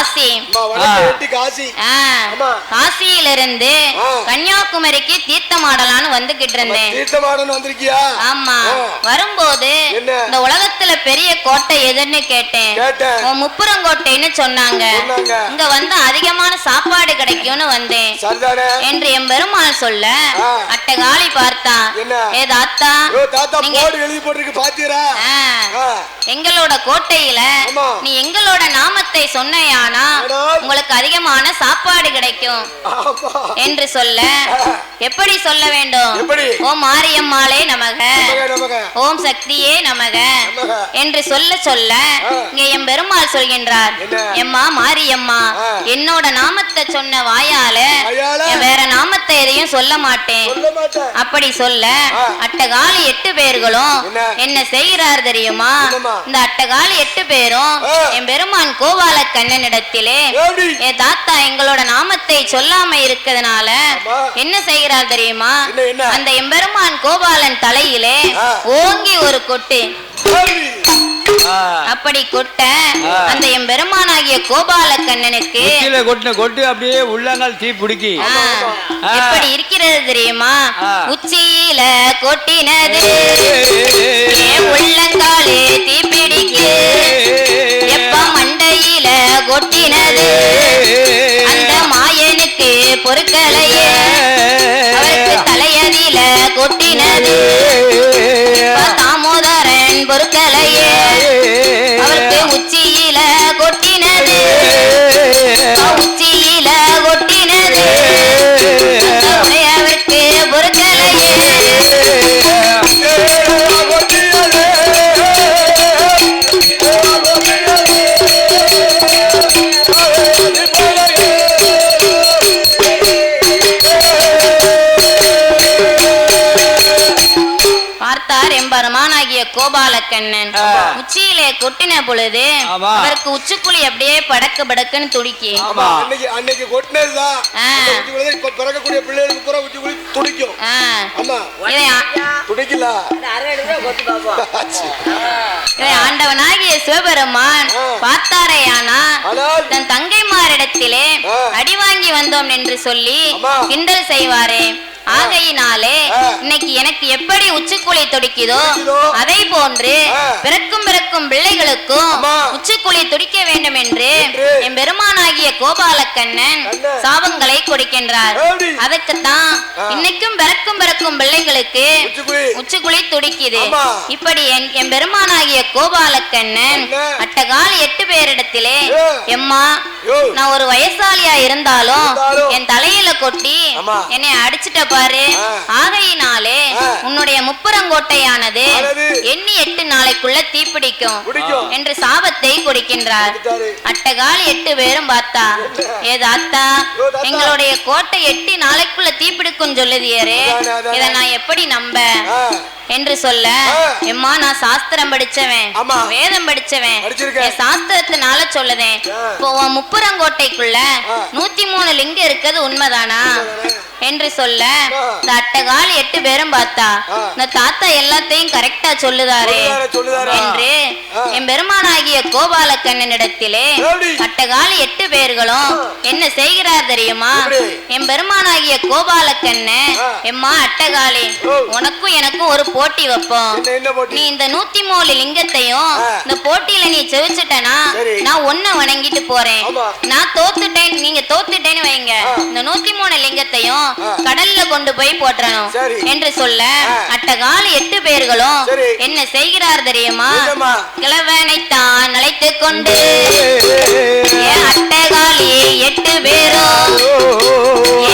assim. காசியிலிருந்து. கன்னியாகுமரிக்கு தீர்த்தமாடலான்னு வந்துகிட்டு இருந்தேன். தீர்த்தமாடன் வந்திருக்கியா? ஆமா. வரும்போது என்ன? இந்த உலகத்துல பெரிய கோட்டை எதுன்னு கேட்டேன். முப்புறங்கோட்டைன்னு சொன்னாங்க. சொன்னாங்க. இங்க வந்து அதிகமான சாப்பாடு கிடைக்கும்னு வந்தேன். என்று என் பெருமாள் சொல்ல பார்த்தான். என்ன? ஏ தாத்தா. எங்களோட கோட்டையில. நீ எங்களோட நாமத்தை சொன்னையானா உங்களுக்கு அதிகமான சாப்பாடு கிடைக்கும் என்று சொல்ல. எப்படி சொல்ல வேண்டும்? ஓம் மாரியம்மாளே நமக ஓம் சக்தியே நமக. என்று சொல்ல சொல்ல. இங்க என் பெருமாள் சொல்கின்றார்? எம்மா மாரியம்மா. என்னோட நாமத்தை சொன்ன வாயால வேற நாமத்தை எதையும் சொல்ல மாட்டேன் அப்படி சொல்ல. அட்டகாலி எட்டு பேர்களும் என்ன? செய்கிறார் தெரியுமா? இந்த அட்டகாலி எட்டு பேரும். என் பெருமான் கோபால கண்ணனிடத்திலே எப்படி ஏ தாத்தா எங்களோட நாமத்தை சொல்லாம இருக்கிறதுனால. என்ன செய்கிறார் தெரியுமா? அந்த எம்பெருமான் கோபாலன் தலையிலே. ஓங்கி ஒரு கொட்டு. அப்படி கொட்ட. அந்த எம்பெருமானாகிய கோபால கண்ணனுக்கு கொட்டின கொட்டு அப்படியே உள்ளங்கால் தீ பிடிக்கி. எப்படி இருக்கிறது தெரியுமா. உச்சியில கொட்டினது உள்ளங்காலே தீப்பிடிக்கு பொறுக்கலையே அவருக்கு தலையதில கொட்டினது. தாமோதரன் பொறுக்கலையே கோபாலக்கண்ணன். உச்சியிலே கொட்டின பொழுது. அவருக்கு உச்சிக்குழி அப்படியே படக்கு படக்குன்னு துடிக்கி. ஆமா, அன்னைக்கு கொட்டினதுதான். பிள்ளைகளுக்கு துடிக்கும். ஆண்டவனாகிய சிவபெருமான். பார்த்தாரேயானா தன் தங்கைமாரிடத்திலே. அடி வாங்கி வந்தோம் என்று சொல்லி. கிண்டல் செய்வாரே ஆகையினாலே. இன்னைக்கு எனக்கு எப்படி உச்சிக்குழி துடிக்குதோ அதை போன்று. பிறக்கும் பிறக்கும் பிள்ளைகளுக்கும். உச்சிக்குழி துடிக்க வேண்டும் என்று என் பெருமானாகிய கோபாலக்கண்ணன் கண்ணன். சாபங்களை கொடுக்கின்றார்? அதுக்குத்தான். இன்னைக்கும் பிறக்கும் பிறக்கும் பிள்ளைகளுக்கு உச்சிக்குழி துடிக்குது. இப்படி என் பெருமானாகிய கோபாலக்கண்ணன் கண்ணன். அட்டகால் எட்டு பேரிடத்திலே. எம்மா. நான் ஒரு வயசாலியா இருந்தாலும். என் தலையில கொட்டி. என்னை அடிச்சிட்ட பாரு. ஆகையினாலே. உன்னுடைய முப்புறங்கோட்டையானது. எண்ணி நாளைக்குள்ள தீப்பிடிக்கும் பிடிக்கும் என்று சாபத்தை கொடுக்கின்றார். அட்டகால் எட்டு பேரும் பார்த்தா ஏ தாத்தா யோ, தாத்தா. எங்களுடைய கோட்டை எட்டு நாளைக்குள்ள தீப்பிடிக்கும் சொல்லுதியரே. இதை நான் எப்படி நம்ப என்று சொல்ல. எம்மா நான் சாஸ்திரம் படிச்சவன். வேதம் படிச்சவன் சாஸ்திரத்தினால சொல்லுதேன். இப்போ முப்புறங்கோட்டைக்குள்ள ஆ. நூத்தி மூணு லிங்கம் இருக்கிறது உண்மைதானா. என்று சொல்ல. இந்த அட்டகால் எட்டு பேரும் பார்த்தா. இந்த தாத்தா எல்லாத்தையும் கரெக்டா சொல்லுதாரே. என்று. என் பெருமானாகிய கோபாலக்கண்ணனிடத்திலே? அட்டகால் எட்டு பேர்களும் என்ன செய்கிறார் தெரியுமா? என் பெருமானாகிய கோபாலக்கண்ணன். எம்மா அட்டகாலே. உனக்கும் எனக்கும் ஒரு போட்டி வைப்போம் நீ இந்த நூத்தி மூணு லிங்கத்தையும். இந்த போட்டியில நீ ஜெயிச்சிட்டனா. நான் ஒன்ன வணங்கிட்டு போறேன். நான் தோத்துட்டேன் நீங்க தோத்துட்டேன்னு வைங்க. இந்த நூத்தி மூணு லிங்கத்தையும். கடல்ல கொண்டு போய் போட்டுறணும் சரி. என்று சொல்ல. அட்டகால எட்டு பேர்களும். என்ன செய்கிறார் தெரியுமா என்னம்மா? கிழவனைத்தான் அழைத்துக் கொண்டு ஏ அட்டகாலி எட்டு பேரும்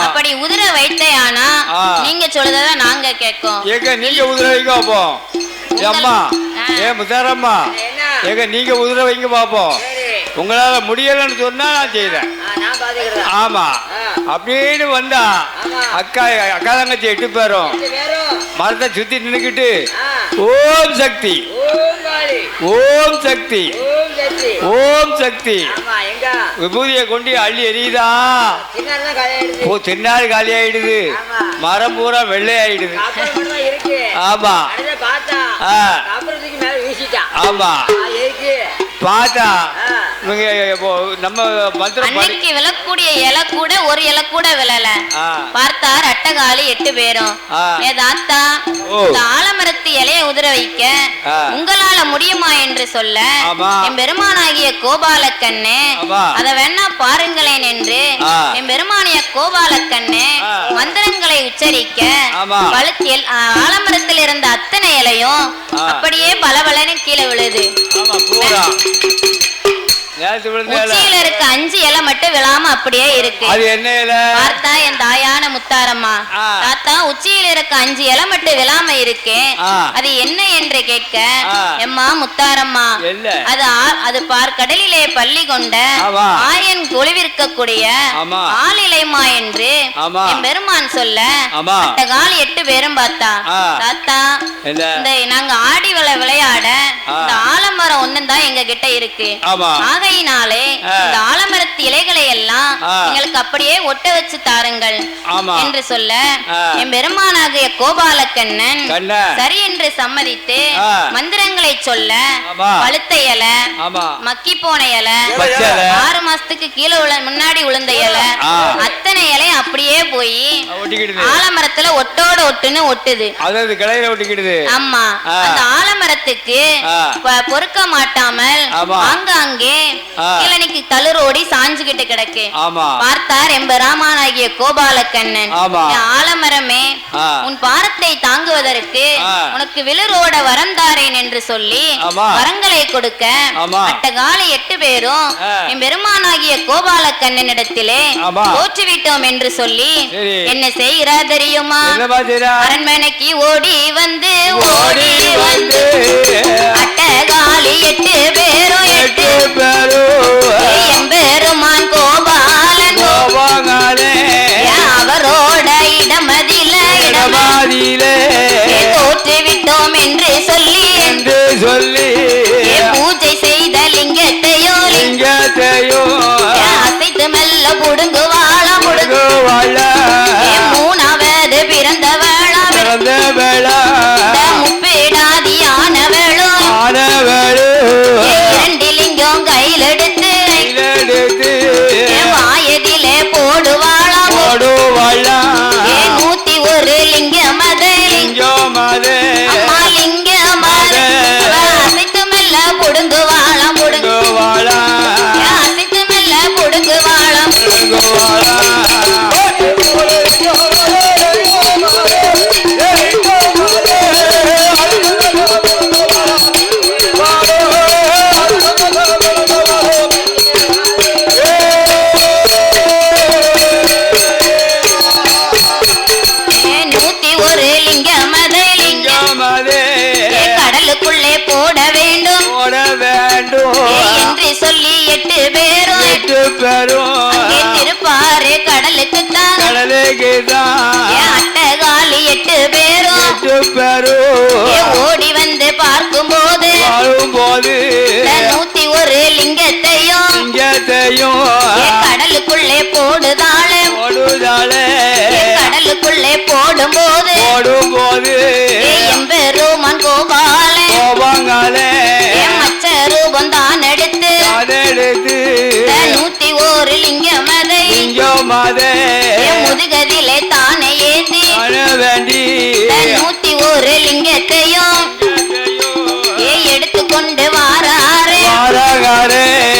அப்படி உதிர வைத்தையானா ஆ. நீங்க சொல்றத நாங்க கேட்கோம். எங்க நீங்க உதிர வைங்க பாப்போம். அம்மா. ஏ முத்தாரம்மா என்ன எங்க நீங்க உதிர வைங்க பாப்போம். உங்களால முடியலன்னு சொன்னா நான் செய்யறேன் ஆமா. அப்படின்னு வந்தா. அக்கா அக்கா தங்கச்சி எட்டு பேரும் மரத்தை சுத்தி நின்னுக்கிட்டு ஆ. ஓம் சக்தி. ஓம் சக்தி. ஓம் சக்தி. விபூதியை கொண்டு அள்ளி எரியுதா ஓ தென்னாடு காலி ஆயிடுது. மரம் பூரா வெள்ளை ஆயிடுது. ஆமா. ஆமா. பார்த்தா. இவங்க இப்போ நம்ம மந்திரம் படி அன்னைக்கு விழக்கூடிய இலை கூட ஒரு இலை கூட விழல ஆ. பார்த்தார் அட்டகாலி எட்டு பேரும். ஏ தாத்தா. இந்த ஆலமரத்து இலைய உதிர வைக்க. உங்களால முடியுமா என்று சொல்ல. என் பெருமானாகிய கோபாலக்கண்ணு. அத வேணா பாருங்களேன் என்று. என் பெருமானிய கோபாலக்கண்ணு. மந்திரங்களை உச்சரிக்க ஆமா. பழுத்தில் ஆலமரத்தில் இருந்த அத்தனை இலையும். அப்படியே பலபலன்னு கீழே விழுது உச்சியில இருக்க அஞ்சு இலை மட்டும் விழாம அப்படியே இருக்கு அது என்ன இலை பார்த்தா என் தாயான முத்தாரம்மா. தாத்தா உச்சியில இருக்க அஞ்சு இலை மட்டும் விழாம இருக்கே. அது என்ன என்று கேட்க. எம்மா முத்தாரம்மா. அது பார் கடலிலே பள்ளி கொண்ட. ஆயன் கொழுவிற்கக்கூடிய. ஆளிலைமா என்று. என் பெருமான் சொல்ல ஆமா. கால் எட்டு பேரும் பார்த்தா. தாத்தா இந்த நாங்க ஆடி விளை விளையாட. இந்த ஆலமரம் ஒண்ணுதான் எங்க கிட்ட இருக்கு ஆமா. ஆகையினாலே. இந்த ஆலமரத்து இலைகளை எல்லாம். எங்களுக்கு அப்படியே ஒட்ட வச்சு தாருங்கள். என்று சொல்ல. என் பெருமானாகிய கோபாலக்கண்ணன் கண்ணன். சரி என்று சம்மதித்து. மந்திரங்களை சொல்ல. பழுத்த இலை மக்கி போன இலை. ஆறு மாசத்துக்கு கீழே உள்ள முன்னாடி விழுந்த இலை. அத்தனை இலை அப்படியே போய் ஆலமரத்துல ஒட்டோட ஒட்டுன்னு ஒட்டுது அதாவது கிளையில ஒட்டிக்கிடுது ஆமா. அந்த ஆலமரத்துக்கு பொறுக்க மாட்டாமல் ஆ. இளநிக்கு தளிரோடி சாஞ்சுகிட்டு கிடக்கு பார்த்தார் எம்பெருமானாகிய கோபாலக்கண்ணன் ஆமா. என் ஆலமரமே. உன் பாரத்தை தாங்குவதற்கு. உனக்கு விழுரோட வரம் தாரேன் என்று சொல்லி. வரங்களை கொடுக்க. அட்டகால எட்டு பேரும். என் பெருமானாகிய கோபாலக்கண்ணனிடத்திலே ஆமா. தோற்றுவிட்டோம் என்று சொல்லி. என்ன செய்கிறார் தெரியுமா அரண்மனைக்கு ஓடி வந்து ஓடி வந்து அட்டகாலி எட்டு பேரும் எட்டு. பேரும். எம்பெருமான் கோபாலன். கோபாங்காலே அவரோட இடமதில இடமா? இடமாதியிலே. தோற்று விட்டோம் என்று சொல்லி. என்று சொல்லி. ஏ ஓடி வந்து பார்க்கும்போது வாழும்போது இந்த நூத்தி ஒரு லிங்கத்தையும் லிங்கத்தையும் கடலுக்குள்ளே போடுதாளே. ஓடுதாளே ஏ கடலுக்குள்ளே போடும்போது ஓடும்போது ஏ எம்பெருமான் கோபாலே. கோபங்களே ஏ மச்ச ரூபம் தான் எடுத்து இந்த நூத்தி ஒரு லிங்கம் அதை லிங்கம் அதே முதுகதிலே அழ வேண்டி. நூத்தி ஒரு லிங்கத்தையும் எடுத்துக்கொண்டு வாராரு. வாரகாரே.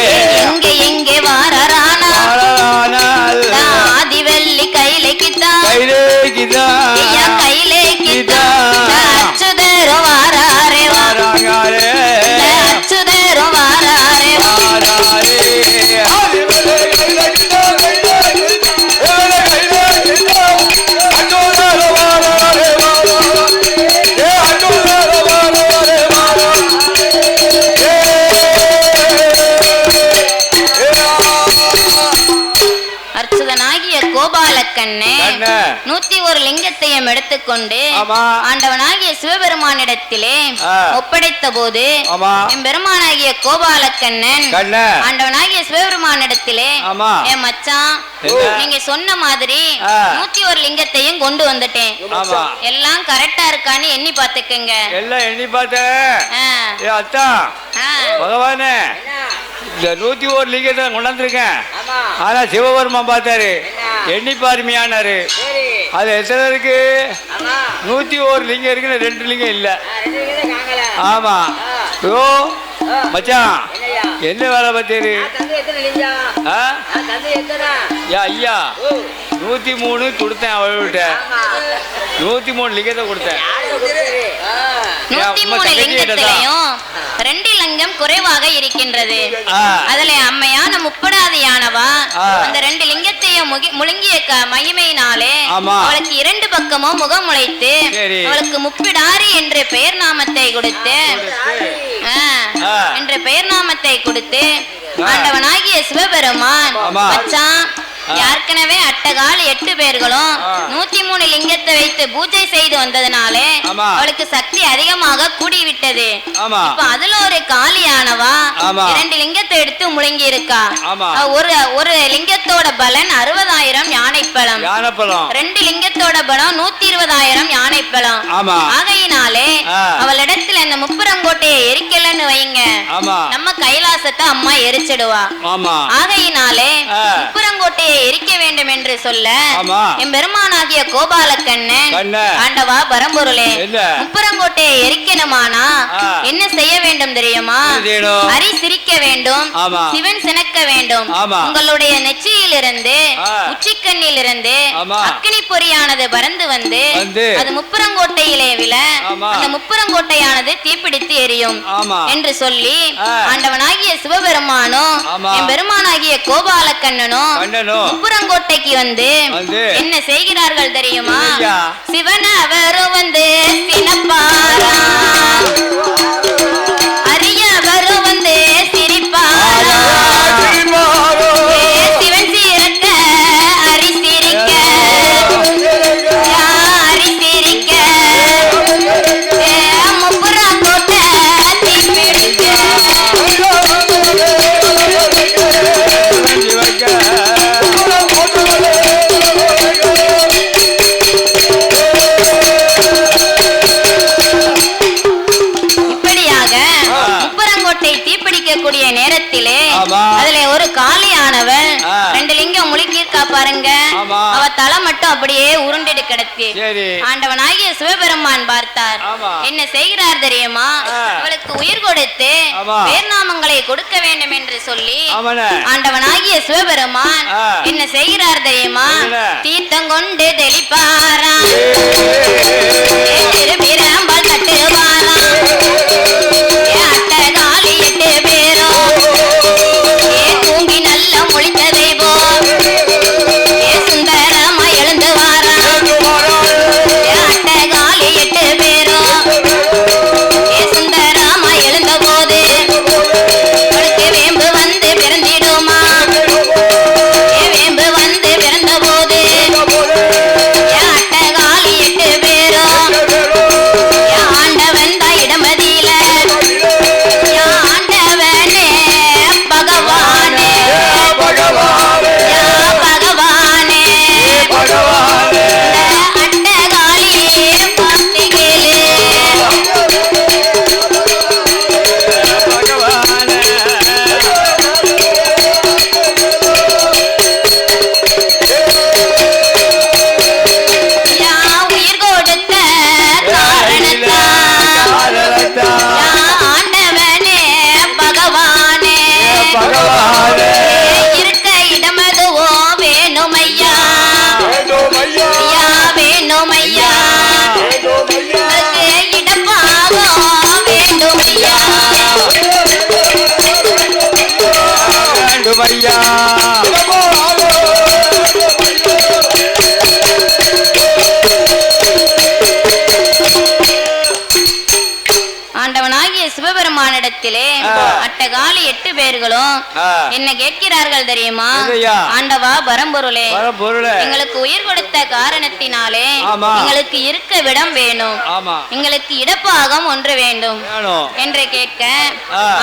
ஆமா. ஆண்டவனாகிய சிவபெருமானிடத்திலே. ஒப்படைத்த போது ஆமா. எம்பெருமானாகிய கோபாலக்கண்ணன் கண்ணு. ஆண்டவனாகிய சிவபெருமானிடத்திலே ஆமா. என் மச்சான் என்ன? நீங்க சொன்ன மாதிரி. நூத்தி ஒரு லிங்கத்தையும் கொண்டு வந்துட்டேன். ஆமா. எல்லாம் கரெக்டா இருக்கான்னு எண்ணி பாத்துக்கங்க எல்லாம் எண்ணி பார்த்தேன். அத்தா. பகவானே இந்த நூத்தி ஒரு லிங்கத்தை கொண்டாந்துருக்கேன். ஆமா. ஆனா சிவபெருமான் பார்த்தாரு? எண்ணி பாருமையானாரு. சரி. அது எத்தனை இருக்கு? நூத்தி ஒரு லிங்கம் இருக்கு ரெண்டு லிங்கம் இல்ல. ஆமா. ஓ. மச்சான் என்ன வேலை பார்த்தாரு? ஐயா நூத்தி மூணு கொடுத்தேன் அவள்கிட்ட நூத்தி மூணு லிங்கத்தை கொடுத்தேன் ரெண்டு லிங்கம் குறைவாக இருக்கின்றது. அதுல அம்மையான முப்படாதியானவா ஆ. அந்த ரெண்டு லிங்கத்தையும் முழுங்கிய மகிமையினாலே. அவளுக்கு இரண்டு பக்கமும் முகம் முளைத்து. அவளுக்கு முப்பிடாரி என்ற பெயர் நாமத்தை கொடுத்து. என்ற பெயர் நாமத்தை கொடுத்து. ஆண்டவனாகிய சிவபெருமான். மச்சான். ஏற்கனவே அட்டகால் எட்டு பேர்களும். நூத்தி மூணு லிங்கத்தை வைத்து பூஜை செய்து வந்ததுனாலே. அவளுக்கு சக்தி அதிகமாக கூடிவிட்டது. இப்ப அதுல ஒரு காளியானவா ஆமா. இரண்டு லிங்கத்தை எடுத்து முழுங்கி இருக்கா ஒரு ஒரு லிங்கத்தோட பலன் அறுபதாயிரம் யானைப்பழம். யானைப்பழம். ரெண்டு லிங்கத்தோட பலம் நூத்தி இருபதாயிரம் யானைப்பழம். ஆமா. ஆகையினாலே. அவளிடத்துல இந்த முப்புறங்கோட்டையை எரிக்கலன்னு வைங்க. நம்ம கைலாசத்தை அம்மா எரிச்சிடுவா. ஆகையினாலே ஆ. முப்புறங்கோட்டையை எரிக்க வேண்டும் என்று சொல்ல. என் பெருமானாகிய கோபாலக்கண்ணன் கண்ணன். ஆண்டவா பரம்பொருளே என்ன? முப்புறங்கோட்டையை எரிக்கணுமானா. என்ன செய்ய வேண்டும் தெரியுமா? அரி சிரிக்க வேண்டும். சிவன் சினக்க வேண்டும். உங்களுடைய நெற்றியிலிருந்து ஆ. உச்சிக்கண்ணிலிருந்து ஆமா. அக்கினி பொறியானது பறந்து வந்து. அது முப்புறங்கோட்டையிலே விழ. அந்த முப்புறங்கோட்டையானது தீப்பிடித்து எரியும் என்று சொல்லி. ஆண்டவனாகிய சிவபெருமானும். என் பெருமானாகிய கோபாலக்கண்ணனும் கண்ணனும் முப்புறங்கோட்டைக்கு வந்து. என்ன செய்கிறார்கள் தெரியுமா? சிவன் அவரும் வந்து சினப்பாரா அப்படியே உருண்டிடு கிடக்கு ஆண்டவனாகிய சிவபெருமான் பார்த்தார். என்ன செய்கிறார் தெரியுமா ஆ. அவளுக்கு உயிர் கொடுத்து. பேர்நாமங்களை கொடுக்க வேண்டும் என்று சொல்லி ஆண்டவனாகிய சிவபெருமான். என்ன செய்கிறார் தெரியுமா? தீர்த்தம் கொண்டு தெளிப்பாரா ஆண்டவனாகிய சிவபெருமானிடத்திலே அட்டகாலி எட்டு பேர்களும். என்ன கேட்கிறார்கள் தெரியுமா? ஆண்டவா பரம்பொருளே எங்களுக்கு உயிர் கொடுத்த காரணத்தினாலே. எங்களுக்கு இருக்க விடம் வேணும் எங்களுக்கு இடப்பாகம் ஒன்று வேண்டும் என்று கேட்க.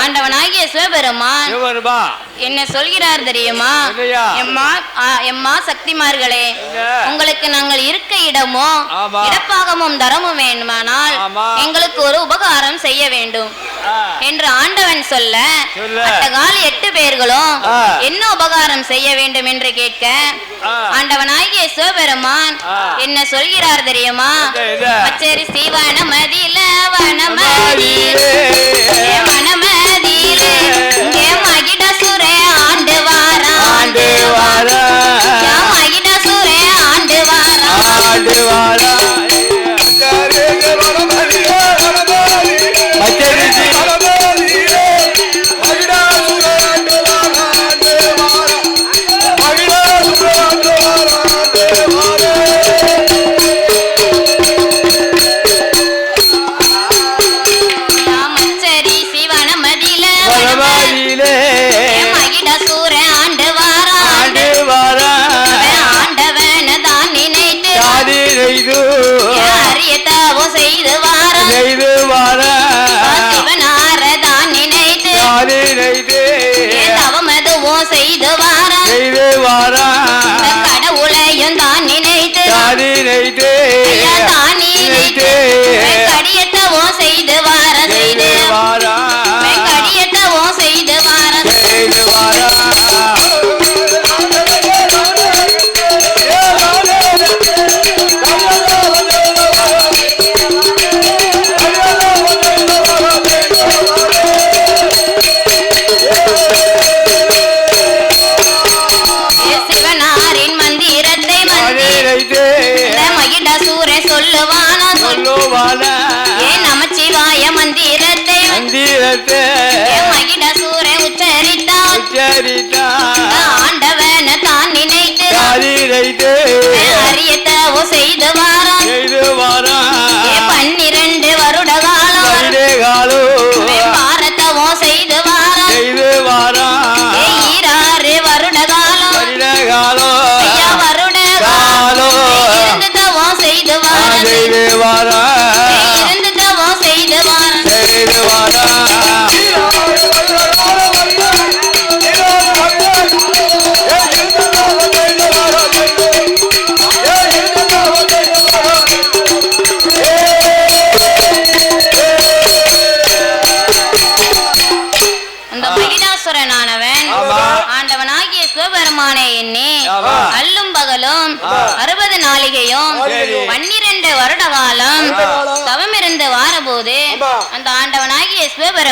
ஆண்டவனாகிய சிவபெருமான் என்ன சொல்கிறார் தெரியுமா? எம்மா எம்மா சக்திமார்களே? உங்களுக்கு நாங்கள் இருக்க இடமோ ஆமா. இடப்பாகமும் தரமும் வேண்டுமானால். எங்களுக்கு ஒரு உபகாரம் செய்ய வேண்டும் ஆ. என்று ஆண்டவன் சொல்ல. அட்டகாலி எட்டு பேர்களும். என்ன உபகாரம் செய்ய வேண்டும் என்று கேட்க. ஆண்டவனாகிய சிவபெருமான். என்ன சொல்கிறார் தெரியுமா என்ன? பச்சரி சிவனமதியில வனமதியிலே ஏ வனமதியிலே இங்கே மகிடசுரே ஆண்டு ஆண்டு வாரா யா மகிடசுரே ஆண்டு வாரான் ஆண்டு வாரா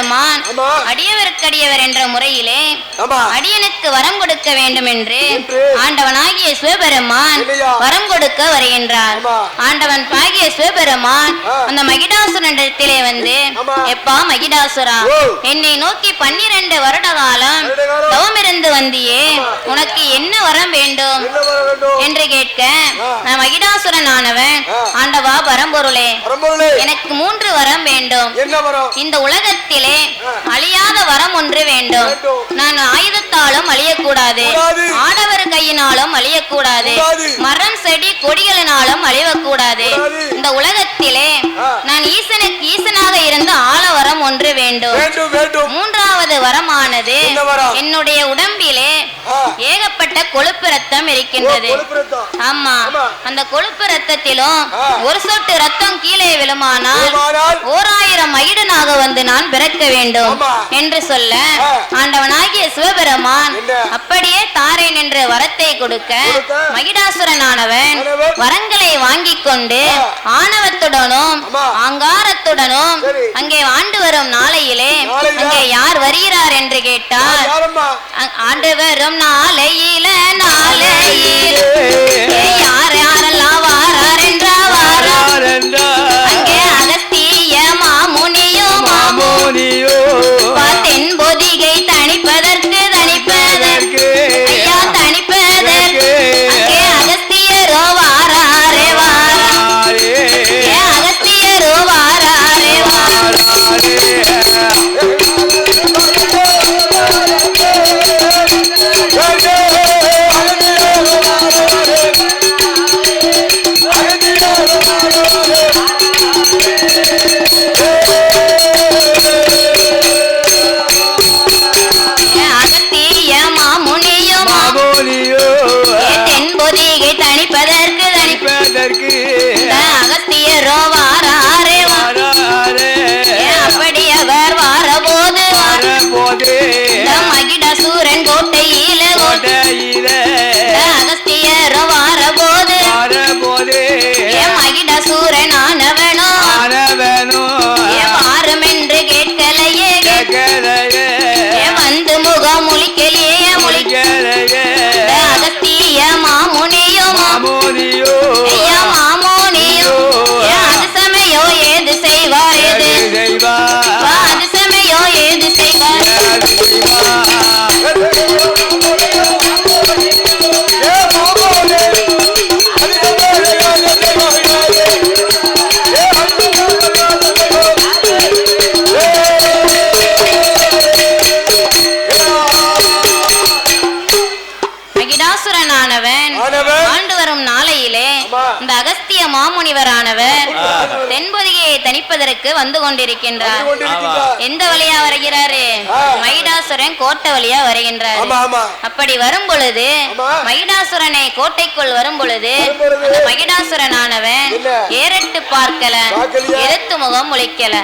ஆண்டவனாகிய சிவபெருமான் ஆமா. அடியவருக்கடியவர் என்ற முறையிலே. அடியனுக்கு வரம் கொடுக்க வேண்டும் என்று ஆண்டவனாகிய சிவபெருமான்? வரம் கொடுக்க வருகின்றார். ஆண்டவன் பாகிய சிவபெருமான். அந்த மகிடாசுரனிடத்திலே வந்து. எப்பா மகிடாசுரா. என்னை நோக்கி பன்னிரண்டு வருட காலம் வருட காலம். தவம் இருந்து வந்தியே உனக்கு என்ன வரம் வேண்டும் என்று கேட்க. நான் மகிடாசுரன் ஆனவன். ஆண்டவா பரம்பொருளே பரம்பொருளே எனக்கு மூன்று வரம் வேண்டும் இந்த உலகத்திலே ஆ. அழியாத வரம் ஒன்று வேண்டும். நான் ஆயுதத்தாலும் அழியக்கூடாது கூடாது. ஆடவர் கையினாலும் அழியக்கூடாது கூடாது. மரம் செடி கொடிகளினாலும் அழியக்கூடாது கூடாது. இந்த உலகத்திலே. நான் ஈசனுக்கு ஈசனாக இருந்து ஆள வரம் ஒன்று வேண்டும் மூன்றாவது வரமானது என்ன வரம்? என்னுடைய உடம்பிலே. ஏகப்பட்ட கொழுப்பு ரத்தம் இருக்கின்றது. ஆமா. அந்த கொழுப்பு ரத்தத்திலும். ஒரு சொட்டு ரத்தம் கீழே விழுமானால் ஓராயிரம் மயிடனாக வந்து நான் பிறக்க வேண்டும். என்று சொல்ல ஆ. சிவபெருமான்? அப்படியே தாரேன் என்று வரத்தை கொடுக்க. மகிடாசுரனானவன் ஆனவன் வரங்களை வாங்கிக் கொண்டு. ஆணவத்துடனும். ஆங்காரத்துடனும். அங்கே ஆண்டு வரும் நாளையிலே? அங்கே யார் வருகிறார் என்று கேட்டார் ஆண்டு வரும் நாளையில நாளையில ஏ, யார் கொண்டிருக்கின்றார். எந்த வழியா வருகிறாரு? ஆ. மகிடாசுரன் கோட்டை வழியா வருகின்றார். அப்படி வரும் பொழுது ஆமா. மகிடாசுரனை கோட்டைக்குள் வரும் பொழுது அந்த மகிடாசுரனானவன் என்ன? ஏறட்டு பார்க்கல. எதிர்த்து முகம் முழிக்கலையா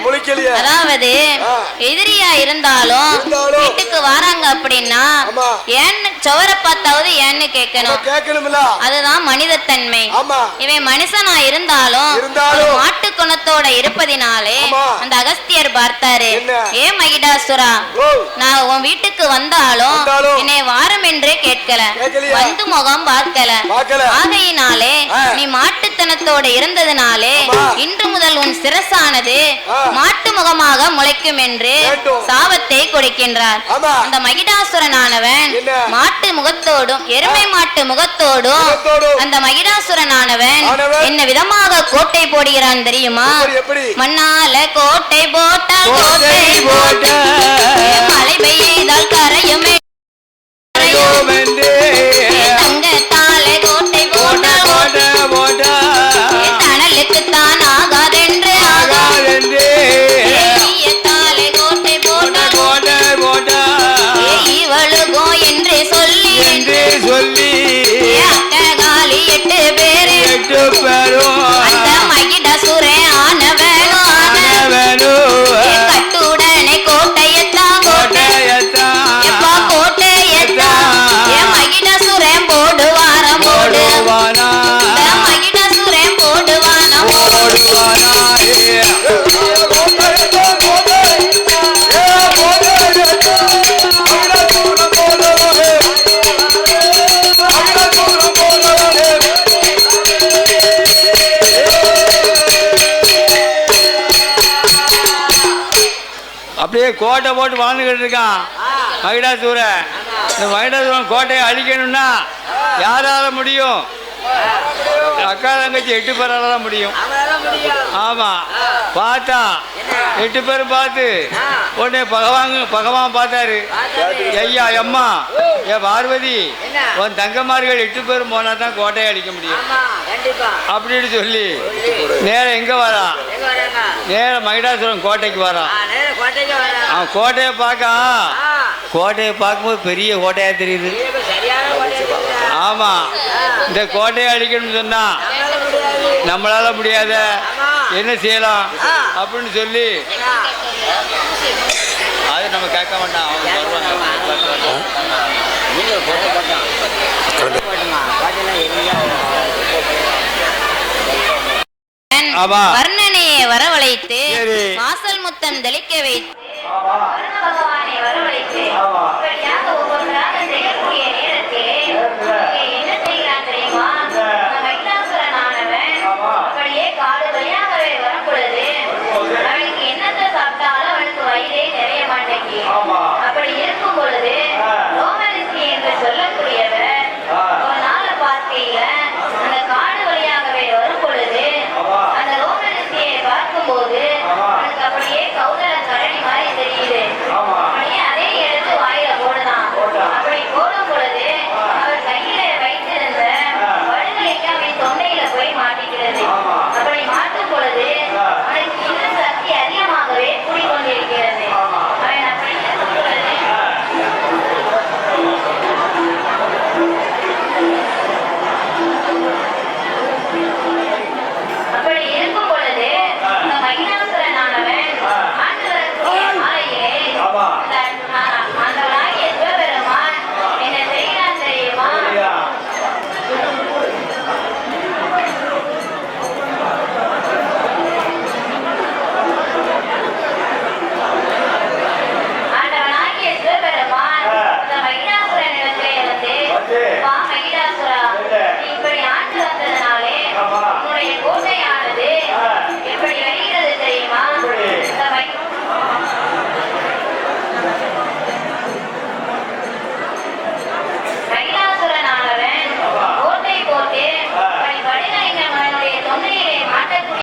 அதாவது. எதிரியா இருந்தாலும் வீட்டுக்கு வராங்க அப்படின்னா. ஏன்னு சுவர பார்த்தாவது ஏன்னு கேட்கணும் அதுதான் மனிதத்தன்மை ஆமா இவன் மனுஷனா இருந்தாலும் மாட்டு குணத்தோட இருப்பதினாலே. அந்த அகஸ்தியர் பார்த்தாரு? ஏ மகிடாசுரா நான் உன் வீட்டுக்கு வந்தாலும் என்னை வாரம் என்றே கேட்கல? வந்து முகம் பார்க்கல. ஆகையினாலே. நீ மாட்டுத்தனத்தோட இருந்ததினாலே. இன்று முதல் உன் சிரசானது ஆ. மாட்டு முகமாக முளைக்கும் என்று. சாபத்தை கொடுக்கின்றார். அந்த மகிடாசுரனானவன்? மாட்டு முகத்தோடும் எருமை மாட்டு முகத்தோடும் அந்த மகிடாசுரனானவன் என்ன விதமாக கோட்டை போடுகிறான் தெரியுமா? மண்ணால கோட்டை போட்டால் கோட்டை கோட்டை போட்ட மழை பெய்தால் கரையுமே கோட்டை போட்டு வாழ்ந்துகிட்டு இருக்கான் மகிடாசூர இந்த மகிடாசூரன் கோட்டையை அழிக்கணும்னா யாரால முடியும்? அக்கா தங்கச்சி எட்டு பேரால தான் முடியும். அவனால முடியும் ஆமா பார்த்தா எட்டு பேரும் பார்த்து உடனே பகவான் பகவான் பார்த்தாரு. ஐயா அம்மா ஏ பார்வதி? உன் தங்கமார்கள் எட்டு பேரும் போனா தான் கோட்டையை அடிக்க முடியும். அப்படின்னு சொல்லி நேரம் எங்க வரா? எங்க வராங்க? நேரம் மகிடாசுரன் கோட்டைக்கு வரான் அவன் கோட்டையை பார்க்க ஆ, கோட்டையை பார்க்கும்போது பெரிய கோட்டையா தெரியுது? ஆமா. இந்த கோட்டையை அடிக்கணும்னு சொன்னா நம்மளால முடியாது. என்ன செய்யலாம். அப்படின்னு சொல்லி? அது நம்ம கேட்க வேண்டாம். வர்ணனையை வரவழைத்து. வாசல் முத்தம் தெளிக்க வைத்து வருண பகவானை வரவழைத்து